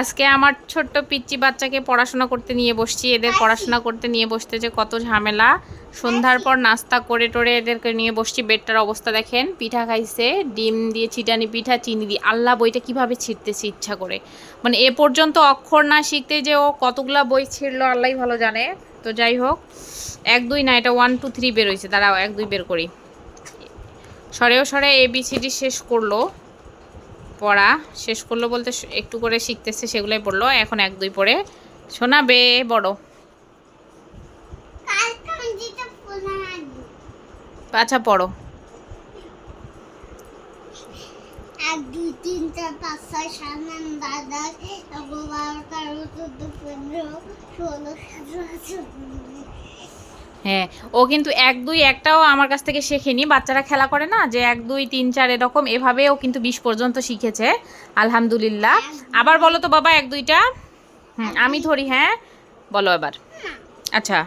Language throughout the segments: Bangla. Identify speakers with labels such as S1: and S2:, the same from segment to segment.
S1: আজকে আমার ছোট্ট পিচ্চি বাচ্চাকে পড়াশোনা করতে নিয়ে বসছি এদের পড়াশোনা করতে নিয়ে বসতে যে কত ঝামেলা সন্ধ্যার পর নাস্তা করে টোরে এদেরকে নিয়ে বসছি বেডটার অবস্থা দেখেন পিঠা খাইছে ডিম দিয়ে ছিটানি পিঠা চিনি দিয়ে আল্লাহ বইটা কিভাবে ছিটতেছে ইচ্ছা করে মানে এ পর্যন্ত অক্ষর না শিখতে যে ও কতগুলো বই ছিঁড়লো আল্লাহ ভালো জানে তো যাই হোক এক দুই না এটা ওয়ান টু থ্রি বেরোইছে দাঁড়াও এক দুই বের করি সরেও সরে এবিসিডি শেষ করলো পড়া শেষ করলো বলতে একটু করে শিখতেছে সেগুলোই পড়লো এখন এক দুই পড়ে শোনাবে বড় আচ্ছা পড়ো এক দুই তিন চার পাঁচ ছয় সাত আট নয় দশ বারো তেরো চোদ্দ পনেরো ষোলো সতেরো হ্যাঁ ও কিন্তু এক দুই একটাও আমার কাছ থেকে শেখেনি বাচ্চারা খেলা করে না যে এক দুই তিন চার এরকম এভাবে ও কিন্তু বিশ পর্যন্ত শিখেছে আলহামদুলিল্লাহ আবার বলো তো বাবা এক দুইটা হুম আমি ধরি হ্যাঁ বলো এবার আচ্ছা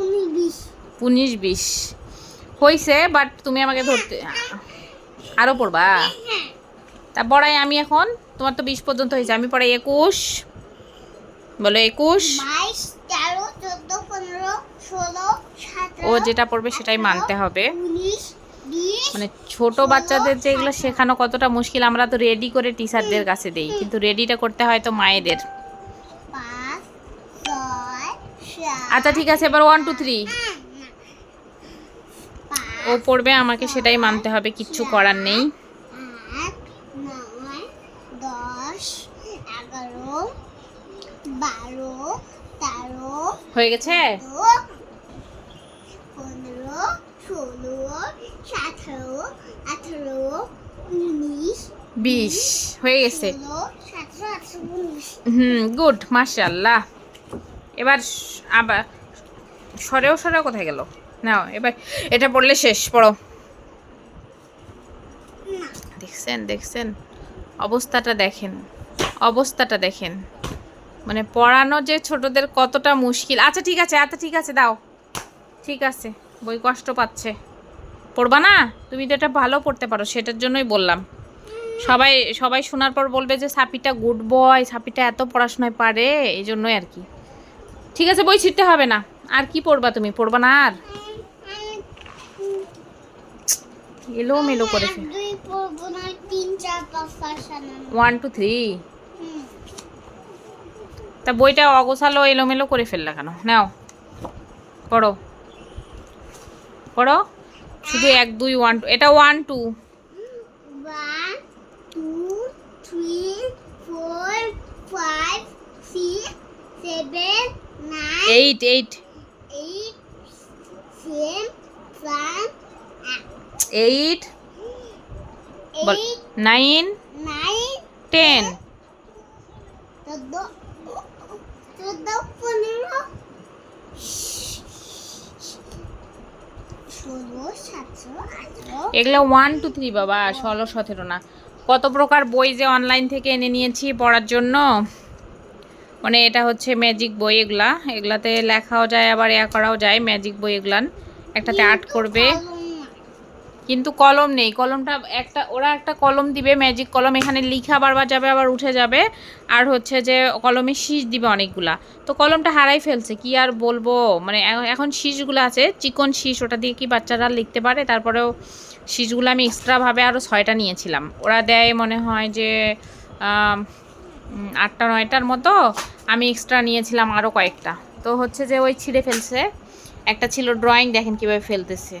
S1: উনিশ বিশ উনিশ বিশ হয়েছে বাট তুমি আমাকে ধরতে আরও পড়বা তা বড়াই আমি এখন তোমার তো বিশ পর্যন্ত হয়েছে আমি পড়াই একুশ বলো একুশ ও যেটা পড়বে সেটাই মানতে হবে মানে ছোট বাচ্চাদের যেগুলো শেখানো কতটা মুশকিল আমরা তো রেডি করে টিচারদের কাছে দেই কিন্তু রেডিটা করতে হয় তো মায়েদের আচ্ছা ঠিক আছে এবার ওয়ান টু থ্রি ও পড়বে আমাকে সেটাই মানতে হবে কিচ্ছু করার নেই বারো তেরো হয়ে গেছে পনেরো ষোলো সতেরো আঠেরো উনিশ বিশ হয়ে গেছে হুম গুড মাশাল্লাহ এবার আবার সরেও সরেও কোথায় গেল না এবার এটা পড়লে শেষ পড়ো দেখছেন দেখছেন অবস্থাটা দেখেন অবস্থাটা দেখেন মানে পড়ানো যে ছোটদের কতটা মুশকিল আচ্ছা ঠিক আছে আচ্ছা ঠিক আছে দাও ঠিক আছে বই কষ্ট পাচ্ছে পড়বা না তুমি তো এটা ভালো পড়তে পারো সেটার জন্যই বললাম সবাই সবাই শোনার পর বলবে যে সাপিটা গুড বয় সাপিটা এত পড়াশোনায় পারে এই জন্যই আর কি ঠিক আছে বই ছিটতে হবে না আর কি পড়বা তুমি পড়বা না আর এলো মেলো করেছে ওয়ান টু থ্রি তা বইটা অগোছালো এলোমেলো করে ফেললা কেন নাও পড়ো পড়ো শুধু এক দুই ওয়ান টু এটা one two eight eight eight nine nine ten এগুলো ওয়ান টু থ্রি বাবা ষোলো সতেরো না কত প্রকার বই যে অনলাইন থেকে এনে নিয়েছি পড়ার জন্য মানে এটা হচ্ছে ম্যাজিক বই এগুলা এগুলাতে লেখাও যায় আবার ইয়া করাও যায় ম্যাজিক বই এগুলান একটাতে আর্ট করবে কিন্তু কলম নেই কলমটা একটা ওরা একটা কলম দিবে ম্যাজিক কলম এখানে লিখা বারবার যাবে আবার উঠে যাবে আর হচ্ছে যে কলমে শীষ দিবে অনেকগুলা তো কলমটা হারাই ফেলছে কি আর বলবো মানে এখন শীষগুলো আছে চিকন শীষ ওটা দিয়ে কি বাচ্চারা লিখতে পারে তারপরেও শীষগুলো আমি এক্সট্রাভাবে আরও ছয়টা নিয়েছিলাম ওরা দেয় মনে হয় যে আটটা নয়টার মতো আমি এক্সট্রা নিয়েছিলাম আরও কয়েকটা তো হচ্ছে যে ওই ছিঁড়ে ফেলছে একটা ছিল ড্রয়িং দেখেন কীভাবে ফেলতেছে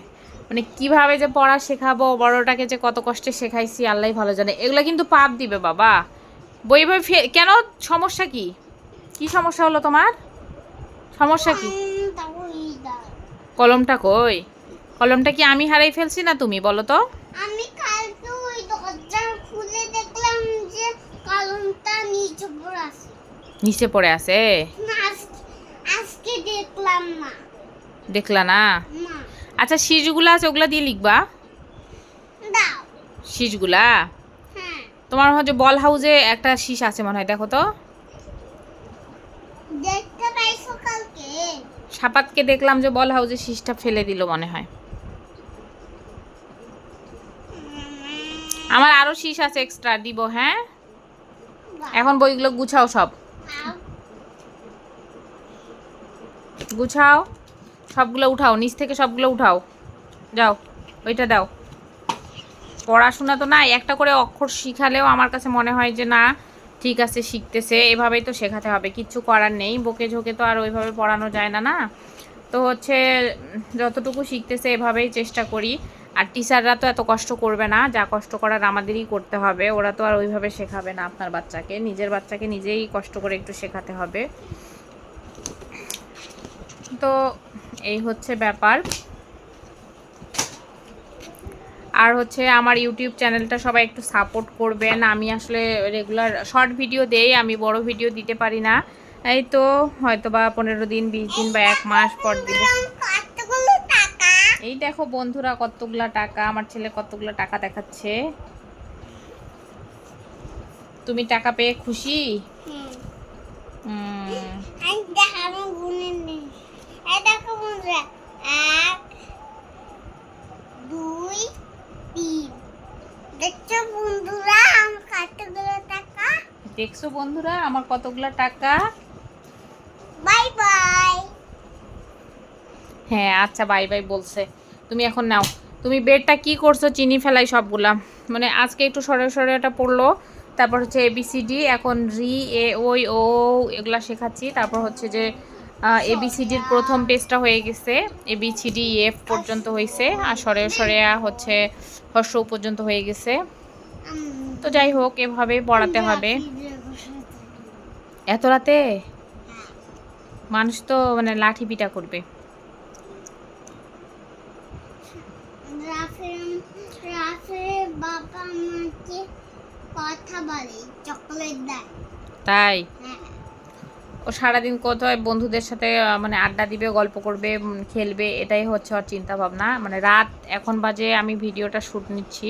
S1: মানে কিভাবে যে পড়া শেখাবো বড়টাকে যে কত কষ্টে শেখাইছি আল্লাহ ভালো জানে এগুলো কিন্তু পাপ দিবে বাবা বই বই কেন সমস্যা কি কি সমস্যা হলো তোমার সমস্যা কি কলমটা কই কলমটা কি আমি হারাই ফেলছি না তুমি বলো তো আমি কালকে ওই দরজা খুলে দেখলাম যে কলমটা নিচে পড়ে আছে নিচে পড়ে আছে আজকে দেখলাম না দেখলা না না আচ্ছা শীষগুলো আছে ওগুলা দিয়ে লিখবা শীষগুলা হ্যাঁ। তোমার হচ্ছে বল হাউজে একটা শীষ আছে মনে হয় দেখো তো সাপাতকে দেখলাম যে বল হাউজে শীষটা ফেলে দিল মনে হয় আমার আরো শীষ আছে এক্সট্রা দিব হ্যাঁ এখন বইগুলো গুছাও সব গুছাও সবগুলো উঠাও নিচ থেকে সবগুলো উঠাও যাও ওইটা দাও পড়াশোনা তো না একটা করে অক্ষর শিখালেও আমার কাছে মনে হয় যে না ঠিক আছে শিখতেছে এভাবেই তো শেখাতে হবে কিচ্ছু করার নেই বকে ঝোঁকে তো আর ওইভাবে পড়ানো যায় না না তো হচ্ছে যতটুকু শিখতেছে এভাবেই চেষ্টা করি আর টিচাররা তো এত কষ্ট করবে না যা কষ্ট করার আমাদেরই করতে হবে ওরা তো আর ওইভাবে শেখাবে না আপনার বাচ্চাকে নিজের বাচ্চাকে নিজেই কষ্ট করে একটু শেখাতে হবে তো এই হচ্ছে ব্যাপার আর হচ্ছে আমার ইউটিউব চ্যানেলটা সবাই একটু সাপোর্ট করবেন আমি আসলে রেগুলার শর্ট ভিডিও দেই আমি বড় ভিডিও দিতে পারি না এই তো হয়তো বা পনেরো দিন বিশ দিন বা এক মাস পর দিব এই দেখো বন্ধুরা কতগুলা টাকা আমার ছেলে কতগুলা টাকা দেখাচ্ছে তুমি টাকা পেয়ে খুশি হুম আমরা এক দুই তিন দেখছো বন্ধুরা আমার কতগুলো টাকা দেখছো বন্ধুরা আমার কতগুলো টাকা বাই বাই হ্যাঁ আচ্ছা বাই বাই বলছে তুমি এখন নাও তুমি বেডটা কি করছো চিনি ফেলাই সবগুলা মানে আজকে একটু সরে সরে এটা পড়লো তারপর হচ্ছে এবিসিডি এখন রি এ ওই ও এগুলা শেখাচ্ছি তারপর হচ্ছে যে এবিসিডির প্রথম পেজটা হয়ে গেছে এবিসিডি এফ e পর্যন্ত হয়েছে আর সরে সরেয়া হচ্ছে হর্ষ পর্যন্ত হয়ে গেছে তো যাই হোক এভাবে পড়াতে হবে এত রাতে মানুষ তো মানে লাঠি পিটা করবে তাই হ্যাঁ ও সারাদিন কোথায় বন্ধুদের সাথে মানে আড্ডা দিবে গল্প করবে খেলবে এটাই হচ্ছে ওর ভাবনা মানে রাত এখন বাজে আমি ভিডিওটা শ্যুট নিচ্ছি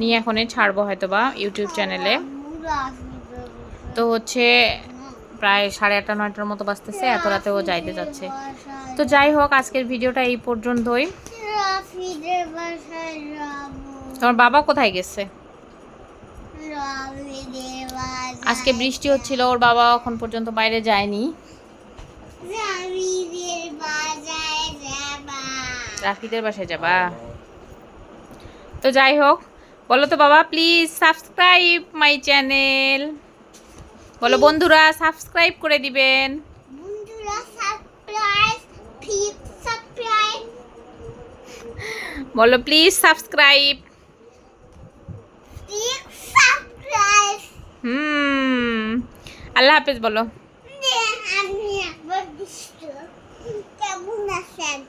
S1: নিয়ে এখনই ছাড়বো হয়তো বা ইউটিউব চ্যানেলে তো হচ্ছে প্রায় সাড়ে আটটা নয়টার মতো বাজতেছে এত রাতে ও যাইতে যাচ্ছে তো যাই হোক আজকের ভিডিওটা এই পর্যন্তই তোমার বাবা কোথায় গেছে আজকে বৃষ্টি হচ্ছিল ওর বাবা এখন পর্যন্ত বাইরে যায়নি রাফিদের বাসায় যাবা তো যাই হোক বলো তো বাবা প্লিজ সাবস্ক্রাইব মাই চ্যানেল বলো বন্ধুরা সাবস্ক্রাইব করে দিবেন বলো প্লিজ সাবস্ক্রাইব হুম আল্লাহ হাফিজ বলো কেমন আছেন